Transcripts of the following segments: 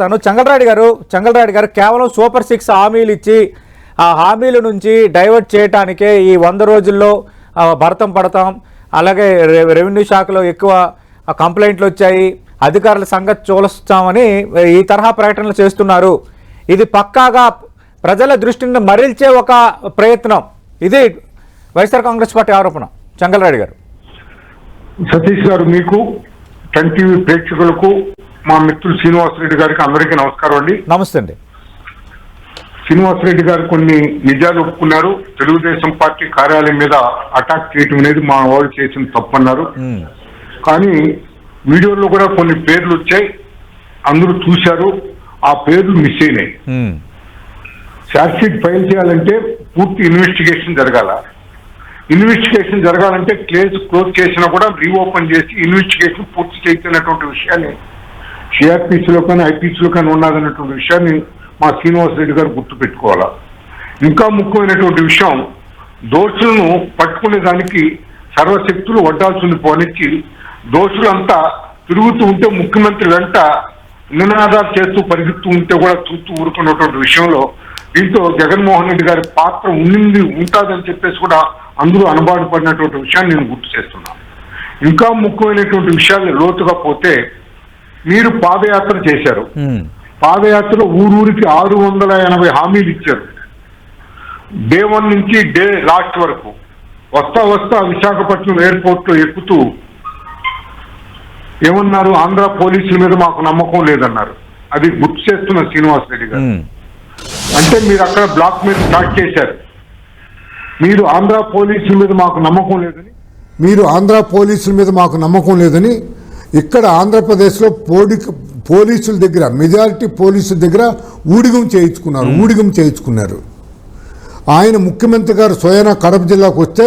తను చంగలరాయుడు గారు చంగలరాయుడు గారు కేవలం సూపర్ సిక్స్ హామీలు ఇచ్చి ఆ హామీల నుంచి డైవర్ట్ చేయటానికే ఈ వంద రోజుల్లో భరతం పడతాం. అలాగే రె- రెవెన్యూ శాఖలో ఎక్కువ కంప్లైంట్లు వచ్చాయి. అధికారుల సంగతి చూస్తామని ఈ తరహా ప్రకటనలు చేస్తున్నారు. ఇది పక్కాగా ప్రజల దృష్టిని మరల్చే ఒక ప్రయత్నం. ఇది వైఎస్ఆర్ కాంగ్రెస్ పార్టీ ఆరోపణ. చంగలరాయుడు గారు. సతీష్ గారు మీకు టెన్ టీవీ ప్రేక్షకులకు మా మిత్రులు శ్రీనివాసరెడ్డి గారికి అందరికీ నమస్కారం అండి. నమస్తే అండి. శ్రీనివాసరెడ్డి గారు కొన్ని నిజాలు ఒప్పుకున్నారు. తెలుగుదేశం పార్టీ కార్యాలయం మీద అటాక్ చేయటం అనేది మా వాళ్ళు చేసిన తప్పన్నారు. కానీ వీడియోలో కూడా కొన్ని పేర్లు వచ్చాయి. అందరూ చూశారు. ఆ పేర్లు మిస్ అయినాయి. ఉమ్, ఛార్జ్ షీట్ ఫైల్ చేయాలంటే పూర్తి ఇన్వెస్టిగేషన్ జరగాల. ఇన్వెస్టిగేషన్ జరగాలంటే కేసు క్లోజ్ చేసినా కూడా రీఓపెన్ చేసి ఇన్వెస్టిగేషన్ పూర్తి చేస్తున్నటువంటి విషయాన్ని సిఆర్పిసిలో కానీ ఐపీసీలో కానీ ఉన్నదన్నటువంటి విషయాన్ని మా శ్రీనివాస్ రెడ్డి గారు గుర్తు పెట్టుకోవాలా ఇంకా ముఖ్యమైనటువంటి విషయం దోషులను పట్టుకునే దానికి సర్వశక్తులు వడ్డాల్సింది పోనిచ్చి దోషులంతా తిరుగుతూ ఉంటే ముఖ్యమంత్రి వెంట నినాదాలు చేస్తూ పరిగెత్తూ ఉంటే కూడా చూస్తూ ఊరుకున్నటువంటి విషయంలో దీంతో జగన్మోహన్ రెడ్డి గారి పాత్ర ఉండింది ఉంటుందని చెప్పేసి కూడా అందరూ అనుబాటు పడినటువంటి విషయాన్ని నేను గుర్తు చేస్తున్నాను. ఇంకా ముఖ్యమైనటువంటి విషయాలు లోతుగా పోతే మీరు పాదయాత్ర చేశారు. ఉమ్, పాదయాత్రలో ఊరూరికి ఆరు వందల ఎనభై హామీలు ఇచ్చారు. డే వన్ నుంచి డే లాస్ట్ వరకు వస్తా వస్తా విశాఖపట్నం ఎయిర్పోర్ట్లో ఎక్కుతూ ఏమన్నారు? ఆంధ్ర పోలీసుల మీద మాకు నమ్మకం లేదన్నారు. అది గుర్తు చేస్తున్న శ్రీనివాస్ రెడ్డి గారు. అంటే మీరు అక్కడ బ్లాక్ మీద స్టార్ట్ చేశారు. మీరు ఆంధ్ర పోలీసుల మీద మాకు నమ్మకం లేదని మీరు ఆంధ్ర పోలీసుల మీద మాకు నమ్మకం లేదని ఇక్కడ ఆంధ్రప్రదేశ్లో పోడి పోలీసుల దగ్గర మెజారిటీ పోలీసుల దగ్గర ఊడిగం చేయించుకున్నారు ఊడిగం చేయించుకున్నారు. ఆయన ముఖ్యమంత్రి గారు స్వయాన కడప జిల్లాకు వస్తే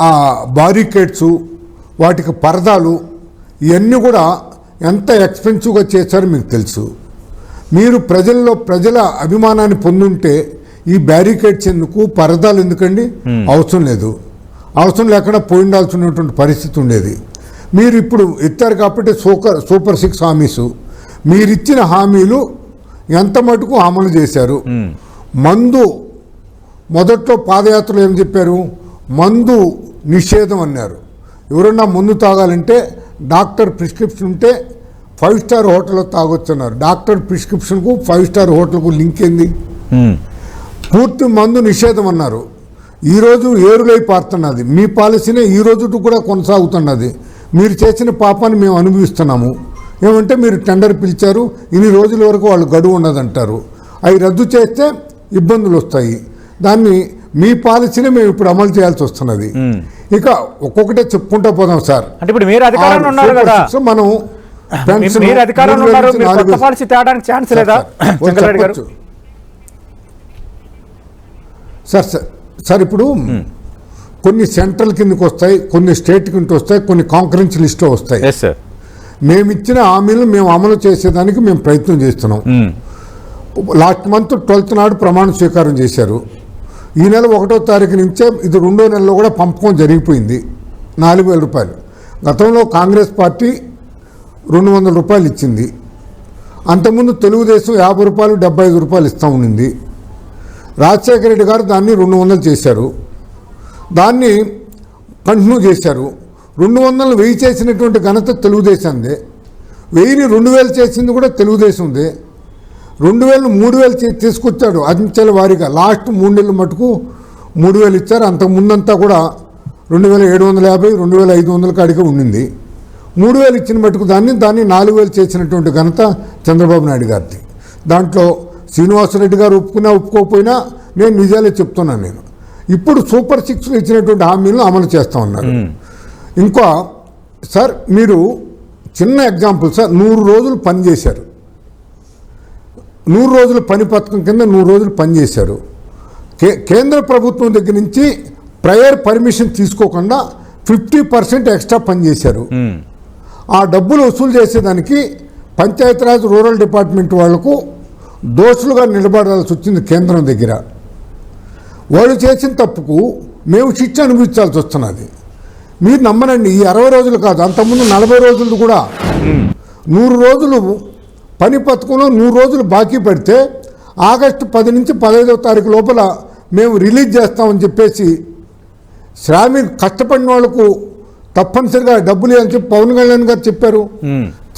ఆ బారికేడ్స్ వాటికి పరదాలు ఇవన్నీ కూడా ఎంత ఎక్స్పెన్సివ్గా చేశారో మీకు తెలుసు. మీరు ప్రజల్లో ప్రజల అభిమానాన్ని పొందుంటే ఈ బ్యారికేడ్స్ ఎందుకు పరదాలు ఎందుకండి? అవసరం లేదు. అవసరం లేకుండా పోయిండాల్సినటువంటి పరిస్థితి ఉండేది. మీరు ఇప్పుడు ఎత్తారు కాబట్టి సూపర్ సూపర్ సిక్స్ హామీసు. మీరిచ్చిన హామీలు ఎంత మటుకు అమలు చేశారు? మందు మొదట్లో పాదయాత్రలో ఏం చెప్పారు? మందు నిషేధం అన్నారు. ఎవరన్నా మందు తాగాలంటే డాక్టర్ ప్రిస్క్రిప్షన్ ఉంటే ఫైవ్ స్టార్ హోటల్లో తాగొచ్చు అన్నారు డాక్టర్ ప్రిస్క్రిప్షన్కు ఫైవ్ స్టార్ హోటల్కు లింక్ ఏంది? పూర్తి మందు నిషేధం అన్నారు. ఈరోజు ఏరులై పారుతున్నది. మీ పాలసీనే ఈ రోజు కూడా కొనసాగుతున్నది. మీరు చేసిన పాపాన్ని మేము అనుభవిస్తున్నాము. ఏమంటే మీరు టెండర్ పిలిచారు ఇన్ని రోజుల వరకు వాళ్ళు గడువు ఉన్నదంటారు అవి రద్దు చేస్తే ఇబ్బందులు వస్తాయి. దాన్ని మీ పాలసీనే మేము ఇప్పుడు అమలు చేయాల్సి వస్తున్నది. ఇక ఒక్కొక్కటే చెప్పుకుంటా పోదాం సార్. అంటే ఇప్పుడు మీరు అధికారంలో ఉన్నారు కదా. మనం మీరు అధికారంలో ఉన్నారు కొత్త పాలసీ ఛాన్స్ లేదా? గారు. సార్ సార్ ఇప్పుడు కొన్ని సెంట్రల్ కిందకి వస్తాయి కొన్ని స్టేట్ కిందకి వస్తాయి కొన్ని కాంకరెన్స్ లిస్ట్లో వస్తాయి. మేము ఇచ్చిన హామీలు మేము అమలు చేసేదానికి మేము ప్రయత్నం చేస్తున్నాం. లాస్ట్ మంత్ ట్వెల్త్ నాడు ప్రమాణ స్వీకారం చేశారు. ఈ నెల ఒకటో తారీఖు నుంచే ఇది రెండో నెలలో కూడా పంపకం జరిగిపోయింది. నాలుగు వేల రూపాయలు. గతంలో కాంగ్రెస్ పార్టీ రెండు వందల రూపాయలు ఇచ్చింది. అంతకుముందు తెలుగుదేశం యాభై రూపాయలు డెబ్బై ఐదు రూపాయలు ఇస్తూ ఉండింది. రాజశేఖర రెడ్డి గారు దాన్ని రెండు వందలు చేశారు. దాన్ని కంటిన్యూ చేశారు. రెండు వందలు వెయ్యి చేసినటువంటి ఘనత తెలుగుదేశందే. వెయ్యిని రెండు వేలు చేసింది కూడా తెలుగుదేశందే. రెండు వేలు మూడు వేలు తీసుకొచ్చాడు అంచెల వారీగా. లాస్ట్ మూడు నెలలు మటుకు మూడు వేలు ఇచ్చారు. అంతకుముందంతా కూడా రెండు వేల ఏడు వందల యాభై రెండు వేల ఐదు వందల కాడికి ఉండింది. మూడు వేలు ఇచ్చిన మటుకు దాన్ని దాన్ని నాలుగు వేలు చేసినటువంటి ఘనత చంద్రబాబు నాయుడు గారిది. దాంట్లో శ్రీనివాసరెడ్డి గారు ఒప్పుకున్నా ఒప్పుకోకపోయినా నేను నిజాలే చెప్తున్నాను నేను. ఇప్పుడు సూపర్ సిక్స్లో ఇచ్చినటువంటి హామీలను అమలు చేస్తా ఉన్నారు. ఇంకా సార్ మీరు చిన్న ఎగ్జాంపుల్ సార్ నూరు రోజులు పనిచేశారు నూరు రోజుల పని పథకం కింద నూరు రోజులు పనిచేశారు కే కేంద్ర ప్రభుత్వం దగ్గర నుంచి ప్రయర్ పర్మిషన్ తీసుకోకుండా ఫిఫ్టీ పర్సెంట్ ఎక్స్ట్రా పనిచేశారు ఆ డబ్బులు వసూలు చేసేదానికి పంచాయతీరాజ్ రూరల్ డిపార్ట్మెంట్ వాళ్ళకు దోషులుగా నిలబడాల్సి వచ్చింది కేంద్రం దగ్గర. వాళ్ళు చేసిన తప్పుకు మేము శిక్ష అనుభవించాల్సి వస్తున్నది. మీరు నమ్మనండి ఈ అరవై రోజులు కాదు అంతకుముందు నలభై రోజులు కూడా. నూరు రోజులు పని పథకంలో నూరు రోజులు బాకీ పడితే ఆగస్టు పది నుంచి పదహైదవ తారీఖు లోపల మేము రిలీజ్ చేస్తామని చెప్పేసి శ్రామిక కష్టపడిన వాళ్ళకు తప్పనిసరిగా డబ్బులు ఇవ్వాలని చెప్పి పవన్ కళ్యాణ్ గారు చెప్పారు.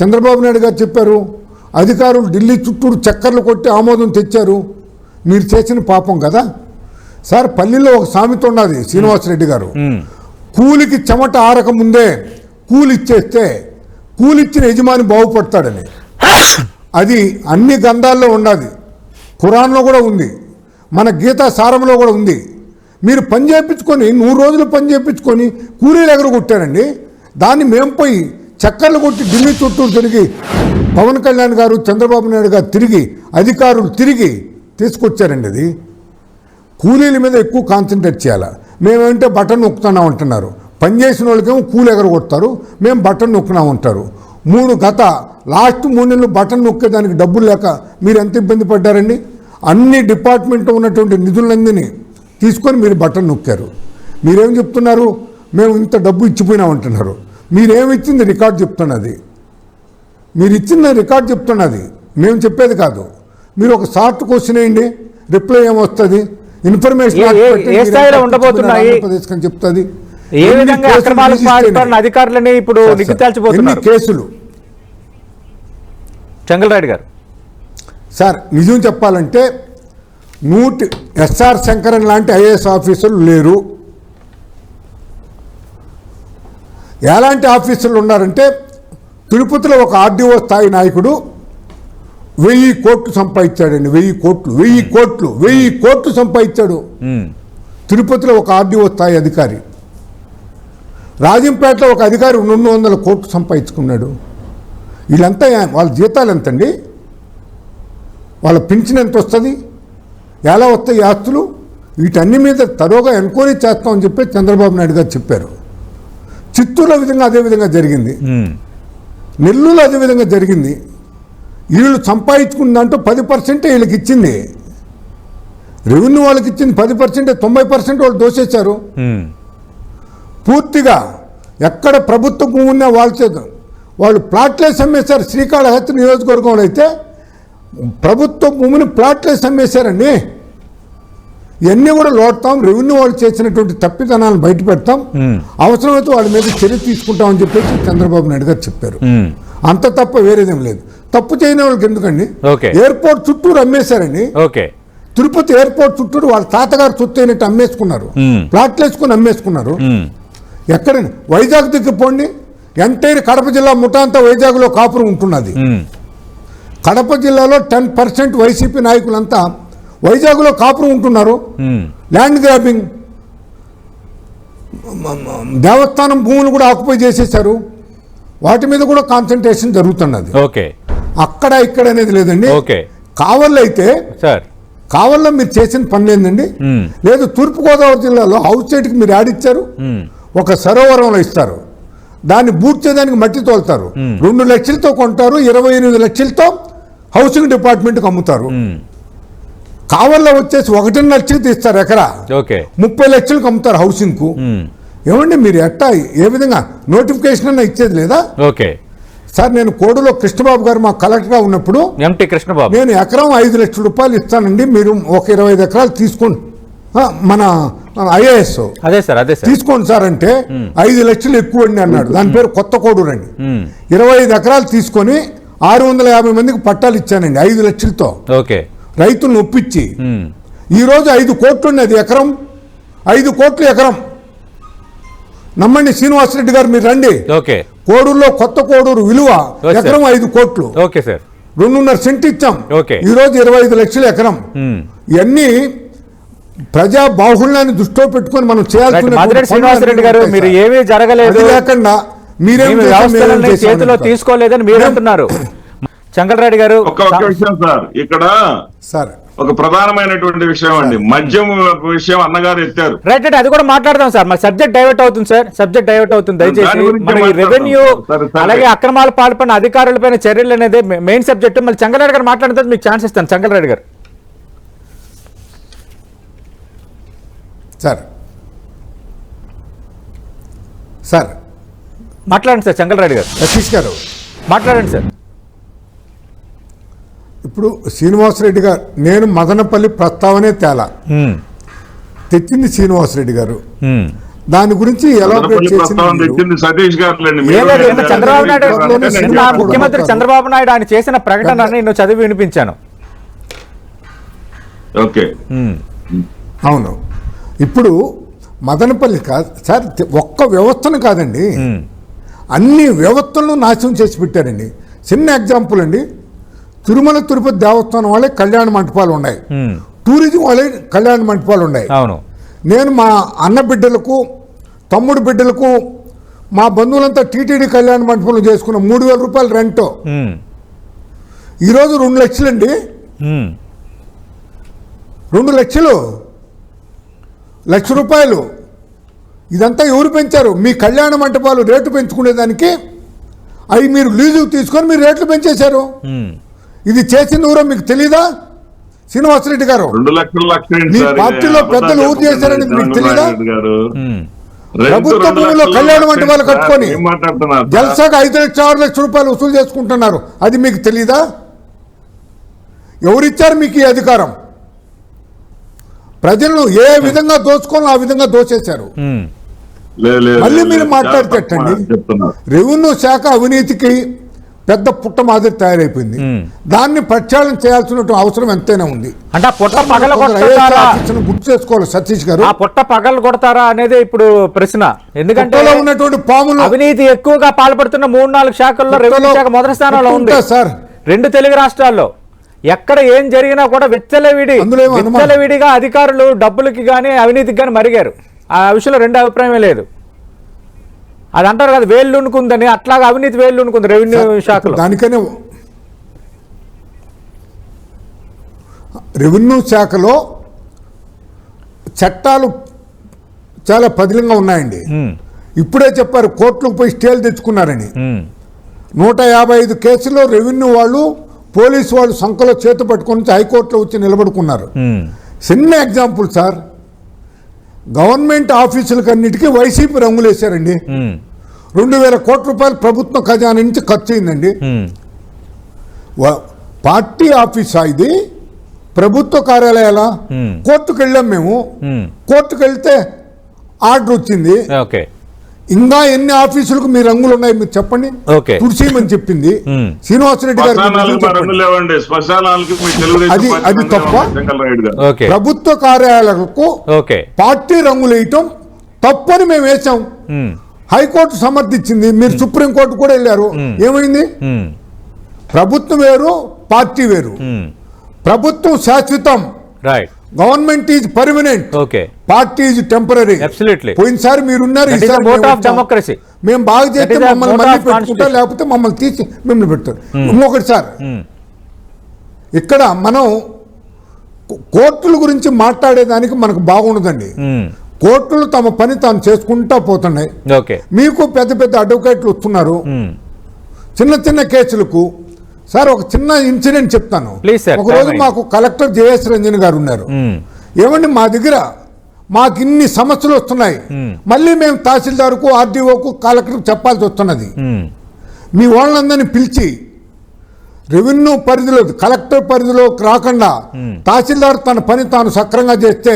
చంద్రబాబు నాయుడు గారు చెప్పారు. అధికారులు ఢిల్లీ చుట్టూరు చక్కర్లు కొట్టి ఆమోదం తెచ్చారు. మీరు చేసిన పాపం కదా. సార్ పల్లిలో ఒక సామెత ఉన్నది శ్రీనివాసరెడ్డి గారు. కూలికి చెమట ఆరక ముందే కూలి ఇచ్చేస్తే కూలిచ్చిన యజమాని బాగుపడతాడని. అది అన్ని గంధాల్లో ఉన్నది. ఖురాన్లో కూడా ఉంది. మన గీతా సారంలో కూడా ఉంది. మీరు పని చేయించుకొని నూరు రోజులు పని చేయించుకొని కూలీలు ఎగరగొట్టారండి. దాన్ని మేము పోయి చక్కర్లు కొట్టి ఢిల్లీ చుట్టూ తిరిగి పవన్ కళ్యాణ్ గారు చంద్రబాబు నాయుడు గారు తిరిగి అధికారులు తిరిగి తీసుకొచ్చారండి అది. కూలీల మీద ఎక్కువ కాన్సన్ట్రేట్ చేయాలి? మేమేంటే బటన్ నొక్కుతున్నాం అంటున్నారు. పని చేసిన వాళ్ళకేమో కూలి ఎగరగొడతారు. మేము బటన్ నొక్కున్నాం అంటారు. మూడు గత లాస్ట్ మూడు నెలలు బటన్ నొక్కేదానికి డబ్బులు లేక మీరు ఎంత ఇబ్బంది పడ్డారండి? అన్ని డిపార్ట్మెంట్ ఉన్నటువంటి నిధులన్నీ తీసుకొని మీరు బటన్ నొక్కారు. మీరేం చెప్తున్నారు? మేము ఇంత డబ్బు ఇచ్చిపోయినాం అంటున్నారు. మీరేమిచ్చింది రికార్డు చెప్తున్నది. మీరు ఇచ్చిన రికార్డు చెప్తున్నది. మేము చెప్పేది కాదు. మీరు ఒక షార్ట్ క్వశ్చన్ వేయండి. రిప్లై ఏమొస్తుంది? ఇన్ఫర్మేషన్ ఏ- స్థాయిలో ఉండబోతున్నాయి? చెప్తుంది. ఏ విధంగా అక్రమాలకు పాల్పడిన? అధికారులని ఇప్పుడు సార్, సార్, నిగ్గు ఎన్ని తేల్చబోతున్నారు కేసులు? చంగలరాయుడు గారు. సార్ నిజం చెప్పాలంటే నూటి ఎస్ఆర్ శంకరన్ లాంటి ఐఏఎస్ ఆఫీసర్లు లేరు. ఎలాంటి ఆఫీసర్లు ఉన్నారంటే తిరుపతిలో ఒక ఆర్డీఓ స్థాయి నాయకుడు వెయ్యి కోట్లు సంపాదించాడండి వెయ్యి కోట్లు వెయ్యి కోట్లు వెయ్యి కోట్లు సంపాదించాడు. తిరుపతిలో ఒక ఆర్డీఓ స్థాయి అధికారి. రాజంపేటలో ఒక అధికారి రెండు వందల కోట్లు సంపాదించుకున్నాడు. వీళ్ళంతా వాళ్ళ జీతాలు ఎంతండి? వాళ్ళ పింఛన్ ఎంత వస్తుంది? ఎలా వస్తాయి ఆస్తులు? వీటన్ని మీద తరోగా ఎంక్వైరీ చేస్తామని చెప్పి చంద్రబాబు నాయుడు గారు చెప్పారు. చిత్తూరులో విధంగా అదే విధంగా జరిగింది. నెల్లూరులో అదే విధంగా జరిగింది. వీళ్ళు సంపాదించుకున్న దాంట్లో పది పర్సెంటే వీళ్ళకి ఇచ్చింది. రెవెన్యూ వాళ్ళకి ఇచ్చింది పది పర్సెంటే తొంభై పర్సెంట్ వాళ్ళు దోసేశారు. పూర్తిగా ఎక్కడ ప్రభుత్వ భూమి ఉన్నా వాళ్ళ చేత వాళ్ళు ప్లాట్లేసి అమ్మేశారు శ్రీకాళహస్తి నియోజకవర్గంలో అయితే ప్రభుత్వ భూమిని ప్లాట్లేసి అమ్మేశారండి ఇవన్నీ కూడా లోడతాం రెవెన్యూ వాళ్ళు చేసినటువంటి తప్పిదనాలను బయట పెడతాం. అవసరమైతే వాళ్ళ మీద చర్య తీసుకుంటామని చెప్పేసి చంద్రబాబు నాయుడు గారు చెప్పారు. అంత తప్ప వేరేదేం లేదు. తప్పు చేయని వాళ్ళకి ఎందుకండి. ఎయిర్పోర్ట్ చుట్టూరు అమ్మేశారండి. ఓకే. తిరుపతి ఎయిర్పోర్ట్ చుట్టూరు వాళ్ళ తాతగారు సొత్తు అయినట్టు అమ్మేసుకున్నారు. మ్మ్. ప్లాట్లు వేసుకుని అమ్మేసుకున్నారు. ఎక్కడండి? వైజాగ్ దగ్గర పోండి. ఎంటైర్ కడప జిల్లా ముఠా అంతా వైజాగ్లో కాపురం ఉంటున్నది. కడప జిల్లాలో టెన్ పర్సెంట్ వైసీపీ నాయకులంతా వైజాగ్లో కాపురం ఉంటున్నారు. ల్యాండ్ గ్రాబింగ్ దేవస్థానం భూములు కూడా ఆక్యుపై చేసేశారు. వాటి మీద కూడా కాన్సన్ట్రేషన్ జరుగుతున్నది. ఓకే. అక్కడ ఇక్కడ అనేది లేదండి. ఓకే. కావల్లో అయితే సార్. కావల్లో మీరు చేసిన పని మ్మ్. లేదు తూర్పుగోదావరి జిల్లాలో హౌస్ సైట్కి మీరు ఆడిచ్చారు ఉమ్, ఒక సరోవరంలో ఇస్తారు. దాన్ని బూట్ చేయడానికి మట్టి తోలుతారు. రెండు లక్షలతో కొంటారు ఇరవై ఎనిమిది లక్షలతో హౌసింగ్ డిపార్ట్మెంట్కి అమ్ముతారు. కావల్లో వచ్చేసి ఒకటిన్నర లక్షలు తీస్తారు ఎకరా. ముప్పై లక్షలకు అమ్ముతారు హౌసింగ్కు. ఏమండి మీరు ఎట్టా ఏ విధంగా నోటిఫికేషన్ అన్న ఇచ్చేది లేదా? ఓకే. సార్ నేను కోడులో కృష్ణబాబు గారు మా కలెక్టర్గా ఉన్నప్పుడు ఎంటి కృష్ణబాబు. నేను ఎకరం ఐదు లక్షల రూపాయలు ఇస్తానండి మీరు ఒక ఇరవై ఐదు ఎకరాలు తీసుకోండి. మన ఐఏఎస్. అదే సార్ అదే సార్. తీసుకోండి సార్ అంటే ఐదు లక్షలు ఎక్కువ అండి అన్నాడు. దాని పేరు కొత్త కోడూరు అండి ఉమ్, ఇరవై ఐదు ఎకరాలు తీసుకొని ఆరు వందల యాభై మందికి పట్టాలు ఇచ్చానండి ఐదు లక్షలతో. ఓకే. రైతులను ఒప్పించి. ఈరోజు ఐదు కోట్లు ఉన్నది ఎకరం. ఐదు కోట్లు ఎకరం. నమ్మండి శ్రీనివాసరెడ్డి గారు మీరు రండి. ఓకే. కోడూరులో కొత్త కోడూరు విలువ. ఎకరం ఐదు కోట్లు. ఓకే సార్ రెండున్నర సెంట్ ఇచ్చాం. ఓకే. ఈ రోజు ఇరవై ఐదు లక్షలు ఎకరం. ఉమ్. ఇవన్నీ ప్రజా బాహుళ్యాన్ని దృష్టిలో పెట్టుకొని మనం చేయాల్సిన గారు మీరు ఏమీ జరగలేదు. లేకుండా మీరేం చేతిలో. తీసుకోలేదని మీరు అంటున్నారు. చంగలరెడ్డి గారు ఒక్క ఒక్క విషయం సార్. ఇక్కడ సార్. ఒక ప్రధానమైనటువంటి విషయం అండి. మద్యం విషయం అన్నగారు ఎత్తారు. రైట్ రైట్ అది కూడా మాట్లాడదాం సార్. మరి సబ్జెక్ట్ డైవర్ట్ అవుతుంది సార్. సబ్జెక్ట్ డైవర్ట్ అవుతుంది. దయచేసి. రెవెన్యూ. అలాగే అక్రమాలు పాల్పడిన అధికారులపైన చర్యలు అనేది మెయిన్ సబ్జెక్ట్. మళ్ళీ చంగలరెడ్డి గారు మాట్లాడిన మీకు ఛాన్స్ ఇస్తాను. చంగలరెడ్డి గారు. సార్. సార్. మాట్లాడండి సార్ చంగలరెడ్డి గారు. సతీష్ గారు. మాట్లాడండి సార్. ఇప్పుడు శ్రీనివాసరెడ్డి గారు నేను మదనపల్లి ప్రస్తావనే తేలా. తెచ్చింది శ్రీనివాసరెడ్డి గారు. దాని గురించి చంద్రబాబు నాయుడు. ముఖ్యమంత్రి చంద్రబాబు నాయుడు ఆయన చేసిన ప్రకటన నేను చదివి వినిపించాను. ఓకే. అవును. ఇప్పుడు మదనపల్లి కాదు సార్ ఒక్క వ్యవస్థను కాదండి. అన్ని వ్యవస్థలను నాశనం చేసి పెట్టారండి. చిన్న ఎగ్జాంపుల్ అండి. తిరుమల తిరుపతి దేవస్థానం వాళ్ళే కళ్యాణ మంటపాలు ఉన్నాయి. టూరిజం వాళ్ళే కళ్యాణ మంటపాలు ఉన్నాయి. అవును. నేను మా అన్న బిడ్డలకు తమ్ముడు బిడ్డలకు మా బంధువులంతా టీటీడీ కళ్యాణ మంటపంలో చేసుకున్న మూడు వేల రూపాయలు రెంట్. ఈరోజు రెండు లక్షలండి. రెండు లక్షలు. లక్ష రూపాయలు. ఇదంతా ఎవరు పెంచారు? మీ కళ్యాణ మంటపాలు రేటు పెంచుకునేదానికి అవి మీరు లీజు తీసుకొని మీరు రేట్లు పెంచేశారు. ఇది చేసింది ఎవరో మీకు తెలీదా? శ్రీనివాసరెడ్డి గారు. రెండు లక్షల మీ సార్? పార్టీలో పెద్దలు ఊరు చేశారని మీకు తెలీదా? ప్రభుత్వ భూమిలో కళ్యాణ సార్, కట్టుకొని ఏం మాట్లాడుతున్నారు సార్? జల్సాకు ఐదు లక్షల ఆరు లక్షల రూపాయలు వసూలు చేసుకుంటున్నారు. అది మీకు తెలీదా? ఎవరిచ్చారు మీకు ఈ అధికారం? ప్రజలను ఏ విధంగా దోచుకోవాలో ఆ విధంగా దోచేశారు. ఉమ్. లేదు, లేదు, మళ్ళీ మీరు చెప్తున్నారు. రెవెన్యూ శాఖ అవినీతికి పెద్ద పుట్ట మాదిరి తయారైపోయింది. దాన్ని ప్రక్షాళన చేయాల్సిన అవసరం ఎంతైనా ఉంది. అంటే ఆ పుట్ట పగల గుర్తు చేసుకోవాలి సతీష్ గారు. ఆ పుట్ట పగలు కొడతారా అనేది ఇప్పుడు ప్రశ్న. ఎందుకంటే ఉన్నటువంటి పాములు అవినీతి ఎక్కువగా పాల్పడుతున్న మూడు నాలుగు శాఖల్లో రెవెన్యూ శాఖ మొదటి స్థానంలో ఉంది. సార్? రెండు తెలుగు రాష్ట్రాల్లో. ఎక్కడ ఏం జరిగినా కూడా విచ్చలవిడి? విచ్చలవిడిగా అధికారులు డబ్బులకి కానీ అవినీతికి కానీ మరిగారు. ఆ విషయంలో రెండు అభిప్రాయమే లేదు. అది అంటారు కదా వేళ్ళునుకుందని అట్లాగా అవినీతి వేళ్ళునుకుంది రెవెన్యూ శాఖలో. దానికనే రెవెన్యూ శాఖలో చట్టాలు చాలా పదిలంగా ఉన్నాయండి. ఇప్పుడే చెప్పారు కోర్టులకు పోయి స్టేలు తెచ్చుకున్నారని. నూట యాభై ఐదు కేసుల్లో రెవెన్యూ వాళ్ళు పోలీసు వాళ్ళు సంఖలో చేతి పట్టుకొని హైకోర్టులో వచ్చి నిలబడుకున్నారు. చిన్న ఎగ్జాంపుల్ సార్ గవర్నమెంట్ ఆఫీసులకు అన్నిటికీ వైసీపీ రంగులు వేశారండి రెండు వేల కోట్ల రూపాయలు ప్రభుత్వ ఖజానా నుంచి ఖర్చు అయిందండి పార్టీ ఆఫీసా ఇది? ప్రభుత్వ కార్యాలయాల. కోర్టుకు వెళ్ళాం మేము. కోర్టుకు వెళ్తే ఆర్డర్ వచ్చింది ఓకే. ఇంకా ఎన్ని ఆఫీసులకు మీ రంగులు ఉన్నాయి మీరు చెప్పండి. Okay. తుడిసేయమని చెప్పింది. శ్రీనివాసరెడ్డి గారు అది- పార్టీ అది రంగులు తప్ప? ప్రభుత్వ కార్యాలయాలకు ఓకే. పార్టీ రంగులు వేయటం తప్పని మేము వేసాం హైకోర్టు సమర్థించింది. మీరు సుప్రీంకోర్టు కూడా వెళ్ళారు. ఏమైంది? ప్రభుత్వం వేరు పార్టీ వేరు. ప్రభుత్వం శాశ్వతం. Right government is permanent okay party is temporary. పోయినసారి మీరున్నారు vote మేము బాగా చేస్తే మమ్మల్ని మళ్ళీ constitution. లేకపోతే మమ్మల్ని తీసి మిమ్మల్ని పెడతారు. ఇంకొకటి సార్ ఉమ్, ఇక్కడ మనం కోర్టుల గురించి మాట్లాడేదానికి మనకు బాగుండదండి. ఉమ్, కోర్టులు తమ పని తాను చేసుకుంటా పోతున్నాయి. మీకు పెద్ద పెద్ద అడ్వకేట్లు వస్తున్నారు. చిన్న చిన్న కేసులకు సార్ ఒక చిన్న ఇన్సిడెంట్ చెప్తాను. ఒక రోజు మాకు కలెక్టర్ జేఎస్ రంజన్ గారు ఉన్నారు. ఉమ్, ఏమండి మా దగ్గర మాకు ఇన్ని సమస్యలు వస్తున్నాయి. మళ్ళీ మేము తహసీల్దార్కు ఆర్డీఓకు కలెక్టర్కు చెప్పాల్సి వస్తున్నది. ఉమ్, మీ వాళ్ళందరినీ పిలిచి రెవెన్యూ పరిధిలో కలెక్టర్ పరిధిలో రాకుండా తహసీల్దార్ తన పని తాను సక్రంగా చేస్తే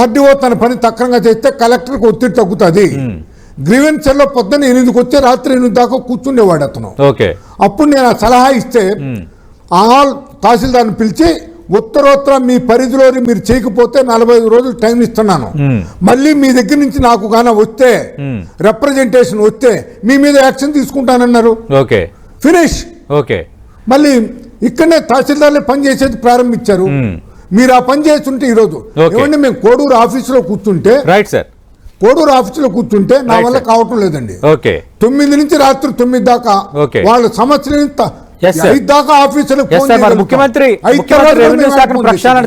ఆర్డీఓ తన పని తక్రంగా చేస్తే కలెక్టర్కి ఒత్తిడి తగ్గుతుంది. గ్రీవెన్స్ సెల్లో పొద్దున్న ఎనిమిదికి వచ్చి రాత్రి ఎనిమిది దాకా కూర్చుండేవాడు అతను. ఓకే. అప్పుడు నేను సలహా ఇస్తే ఆ తహసీల్దార్ని పిలిచి ఉత్తరోత్తర మీ పరిధిలో మీరు చేయకపోతే నలభై ఐదు రోజులు టైం ఇస్తున్నాను. మళ్ళీ మీ దగ్గర నుంచి నాకు గాన వస్తే రిప్రజెంటేషన్ వస్తే మీ మీద యాక్షన్ తీసుకుంటానన్నారు. ఓకే. Finish okay. మళ్ళీ ఇక్కడనే తహసీల్దార్లే పని చేసేది ప్రారంభించారు. మీరు ఆ పని చేస్తుంటే ఈరోజు. ఏమంటే మేము కోడూరు ఆఫీసులో కూర్చుంటే రైట్ సార్ కోడూరు ఆఫీసులో కూర్చుంటే నా వల్ల. కావటం లేదండి ఓకే తొమ్మిది నుంచి రాత్రి తొమ్మిది దాకా. వాళ్ళ sir. ఐదు దాకా ఆఫీసులకు. ముఖ్యమంత్రి ప్రక్షాళన.